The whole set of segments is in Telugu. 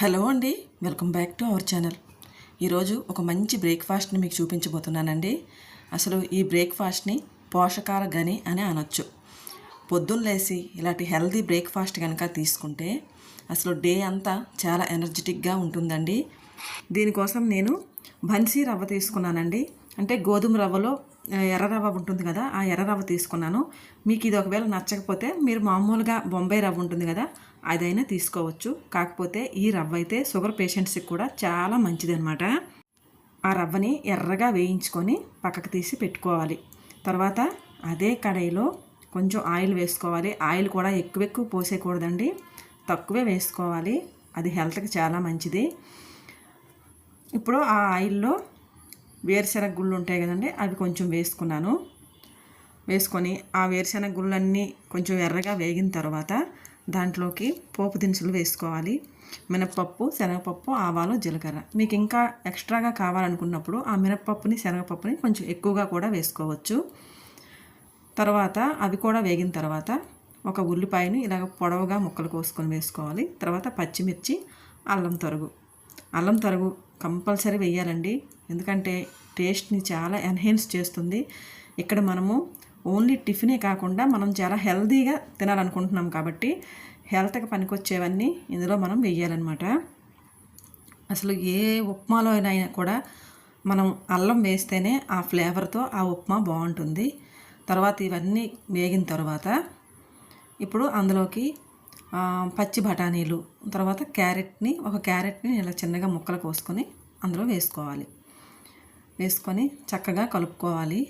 హలో అండి welcome back to our channel. ఈరోజు ఒక మంచి బ్రేక్ఫాస్ట్ని మీకు చూపించబోతున్నానండి. అసలు ఈ బ్రేక్ఫాస్ట్ని పోషకార గని అని అనొచ్చు. పొద్దున్న లేసి ఇలాంటి హెల్దీ బ్రేక్ఫాస్ట్ కనుక తీసుకుంటే అసలు డే అంతా చాలా ఎనర్జెటిక్గా ఉంటుందండి. దీనికోసం నేను బన్సీ రవ్వ తీసుకున్నానండి. అంటే గోధుమ రవ్వలో ఎర్ర రవ్వ ఉంటుంది కదా ఆ ఎర్ర రవ్వ తీసుకున్నాను. మీకు ఇది ఒకవేళ నచ్చకపోతే మీరు మామూలుగా బొంబాయి రవ్వ ఉంటుంది కదా అదైనా తీసుకోవచ్చు. కాకపోతే ఈ రవ్వ అయితే షుగర్ పేషెంట్స్కి కూడా చాలా మంచిదనమాట ఆ రవ్వని ఎర్రగా వేయించుకొని పక్కకు తీసి పెట్టుకోవాలి. తర్వాత అదే కడాయిలో కొంచెం ఆయిల్ వేసుకోవాలి. ఆయిల్ కూడా ఎక్కువ ఎక్కువ పోసేయకూడదండి. తక్కువే వేసుకోవాలి. అది హెల్త్కి చాలా మంచిది. ఇప్పుడు ఆ ఆయిల్లో వేరుశెనగ గుళ్ళు ఉంటాయి కదండి అవి కొంచెం వేసుకున్నాను. వేసుకొని ఆ వేరుశెనగ గుళ్ళన్నీ కొంచెం ఎర్రగా వేగిన తర్వాత దాంట్లోకి పోపు దినుసులు వేసుకోవాలి. మినపప్పు శనగపప్పు ఆవాలు జీలకర్ర. మీకు ఇంకా ఎక్స్ట్రాగా కావాలనుకున్నప్పుడు ఆ మినపప్పుని శనగపప్పుని కొంచెం ఎక్కువగా కూడా వేసుకోవచ్చు. తర్వాత అవి కూడా వేగిన తర్వాత ఒక ఉల్లిపాయను ఇలాగ పొడవుగా ముక్కలు కోసుకొని వేసుకోవాలి. తర్వాత పచ్చిమిర్చి అల్లం తరుగు. అల్లం తరుగు కంపల్సరీ వేయాలండి ఎందుకంటే టేస్ట్ని చాలా ఎన్హెన్స్ చేస్తుంది. ఇక్కడ మనము ఓన్లీ టిఫినే కాకుండా మనం చాలా హెల్తీగా తినాలనుకుంటున్నాం కాబట్టి హెల్త్కి పనికొచ్చేవన్నీ ఇందులో మనం వేయాలన్నమాట అసలు ఏ ఉప్మాలో అయినా కూడా మనం అల్లం వేస్తేనే ఆ ఫ్లేవర్తో ఆ ఉప్మా బాగుంటుంది. తర్వాత ఇవన్నీ వేగిన తర్వాత ఇప్పుడు అందులోకి పచ్చి బఠానీలు తర్వాత క్యారెట్ని ఒక క్యారెట్ని ఇలా చిన్నగా ముక్కలు కోసుకొని అందులో వేసుకోవాలి. వేసుకొని చక్కగా కలుపుకోవాలి.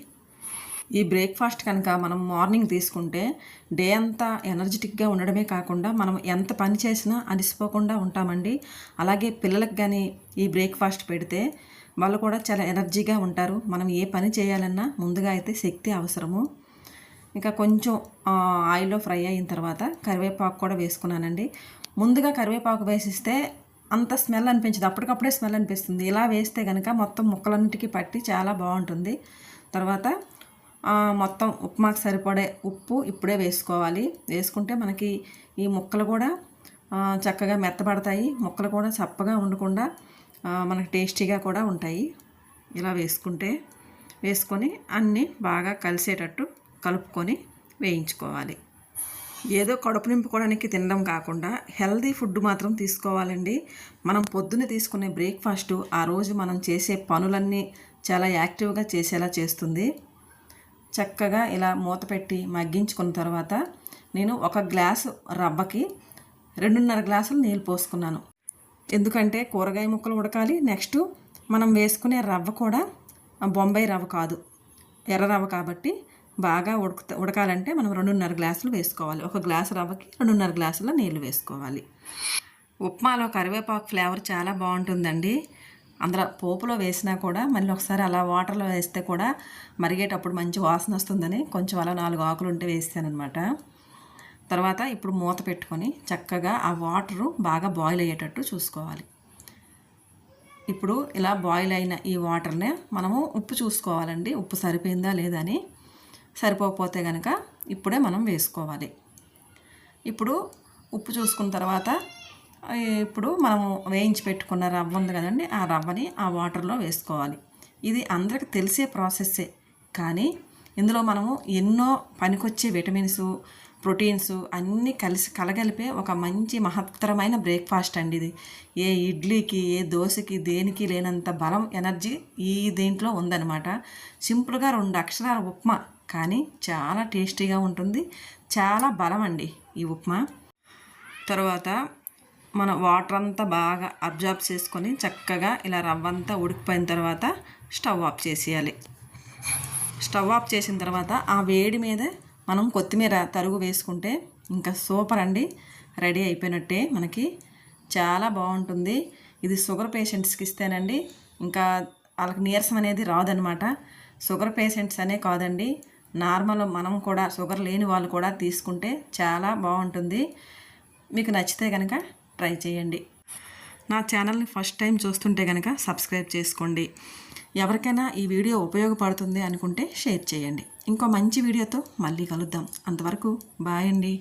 ఈ బ్రేక్ఫాస్ట్ కనుక మనం మార్నింగ్ తీసుకుంటే డే అంతా ఎనర్జెటిక్గా ఉండడమే కాకుండా మనం ఎంత పని చేసినా అలసిపోకుండా ఉంటామండి. అలాగే పిల్లలకు కానీ ఈ బ్రేక్ఫాస్ట్ పెడితే వాళ్ళు కూడా చాలా ఎనర్జీగా ఉంటారు. మనం ఏ పని చేయాలన్నా ముందుగా అయితే శక్తి అవసరము. ఇంకా కొంచెం ఆయిల్లో ఫ్రై అయిన తర్వాత కరివేపాకు కూడా వేసుకున్నానండి. ముందుగా కరివేపాకు వేసిస్తే అంత స్మెల్ అనిపించదు. అప్పటికప్పుడే స్మెల్ అనిపిస్తుంది. ఇలా వేస్తే కనుక మొత్తం ముక్కలన్నిటికీ పట్టి చాలా బాగుంటుంది. తర్వాత మొత్తం ఉప్మాకు సరిపడే ఉప్పు ఇప్పుడే వేసుకోవాలి. వేసుకుంటే మనకి ఈ ముక్కలు కూడా చక్కగా మెత్తబడతాయి. ముక్కలు కూడా చప్పగా ఉండకుండా మనకు మనకి టేస్టీగా కూడా ఉంటాయి. ఇలా వేసుకుంటే వేసుకొని అన్నీ బాగా కలిసేటట్టు కలుపుకొని వేయించుకోవాలి. ఏదో కడుపు నింపుకోవడానికి తినడం కాకుండా హెల్దీ ఫుడ్ మాత్రం తీసుకోవాలండి. మనం పొద్దున్న తీసుకునే బ్రేక్ఫాస్ట్ ఆ రోజు మనం చేసే పనులన్నీ చాలా యాక్టివ్గా చేసేలా చేస్తుంది. చక్కగా ఇలా మూత పెట్టి మగ్గించుకున్న తర్వాత నేను ఒక గ్లాసు రవ్వకి రెండున్నర గ్లాసులు నీళ్ళు పోసుకున్నాను. ఎందుకంటే కూరగాయ ముక్కలు ఉడకాలి. నెక్స్ట్ మనం వేసుకునే రవ్వ కూడా బొంబాయి రవ్వ కాదు. ఎర్ర రవ్వ కాబట్టి బాగా ఉడక ఉడకాలంటే మనం రెండున్నర గ్లాసులు వేసుకోవాలి. ఒక గ్లాసు రవ్వకి రెండున్నర గ్లాసుల నీళ్ళు వేసుకోవాలి. ఉప్మాలో కరివేపాకు ఫ్లేవర్ చాలా బాగుంటుందండి. అందులో పోపులో వేసినా కూడా మళ్ళీ ఒకసారి అలా వాటర్లో వేస్తే కూడా మరిగేటప్పుడు మంచి వాసన వస్తుందని కొంచెం అలా నాలుగు ఆకులు ఉంటే వేస్తానమాట తర్వాత ఇప్పుడు మూత పెట్టుకొని చక్కగా ఆ వాటరు బాగా బాయిల్ అయ్యేటట్టు చూసుకోవాలి. ఇప్పుడు ఇలా బాయిల్ అయిన ఈ వాటర్నే మనము ఉప్పు చూసుకోవాలండి. ఉప్పు సరిపోయిందా లేదా అని సరిపోకపోతే కనుక ఇప్పుడే మనం వేసుకోవాలి. ఇప్పుడు ఉప్పు చూసుకున్న తర్వాత ఇప్పుడు మనము వేయించి పెట్టుకున్న రవ్వ ఉంది కదండి ఆ రవ్వని ఆ వాటర్లో వేసుకోవాలి. ఇది అందరికి తెలిసే ప్రాసెస్సే. కానీ ఇందులో మనము ఎన్నో పనికొచ్చే విటమిన్స్ ప్రోటీన్స్ అన్నీ కలిసి కలగలిపే ఒక మంచి మహత్తరమైన బ్రేక్ఫాస్ట్ అండి ఇది. ఏ ఇడ్లీకి ఏ దోశకి దేనికి లేనంత బలం ఎనర్జీ ఈ దీంట్లో ఉందన్నమాట. సింపుల్గా రెండు అక్షరాల ఉప్మా కానీ చాలా టేస్టీగా ఉంటుంది. చాలా బలం అండి ఈ ఉప్మా. తర్వాత మన వాటర్ అంతా బాగా అబ్జార్బ్ చేసుకొని చక్కగా ఇలా రవ్వ అంతా ఉడికిపోయిన తర్వాత స్టవ్ ఆఫ్ చేసేయాలి. స్టవ్ ఆఫ్ చేసిన తర్వాత ఆ వేడి మీద మనం కొత్తిమీర తరుగు వేసుకుంటే ఇంకా సూపర్ అండి. రెడీ అయిపోయినట్టే మనకి. చాలా బాగుంటుంది. ఇది షుగర్ పేషెంట్స్కి ఇస్తేనండి. ఇంకా వాళ్ళకి నీరసం అనేది రాదనమాట. షుగర్ పేషెంట్స్ అనే కాదండి. నార్మల్ మనం కూడా షుగర్ లేని వాళ్ళు కూడా తీసుకుంటే చాలా బాగుంటుంది. మీకు నచ్చితే కనుక ట్రై చేయండి. నా ఛానల్ని ఫస్ట్ టైం చూస్తుంటే కనుక సబ్స్క్రైబ్ చేసుకోండి. ఎవరికైనా ఈ వీడియో ఉపయోగపడుతుంది అనుకుంటే షేర్ చేయండి. ఇంకో మంచి వీడియోతో మళ్ళీ కలుద్దాం. అంతవరకు బాయ్ అండి.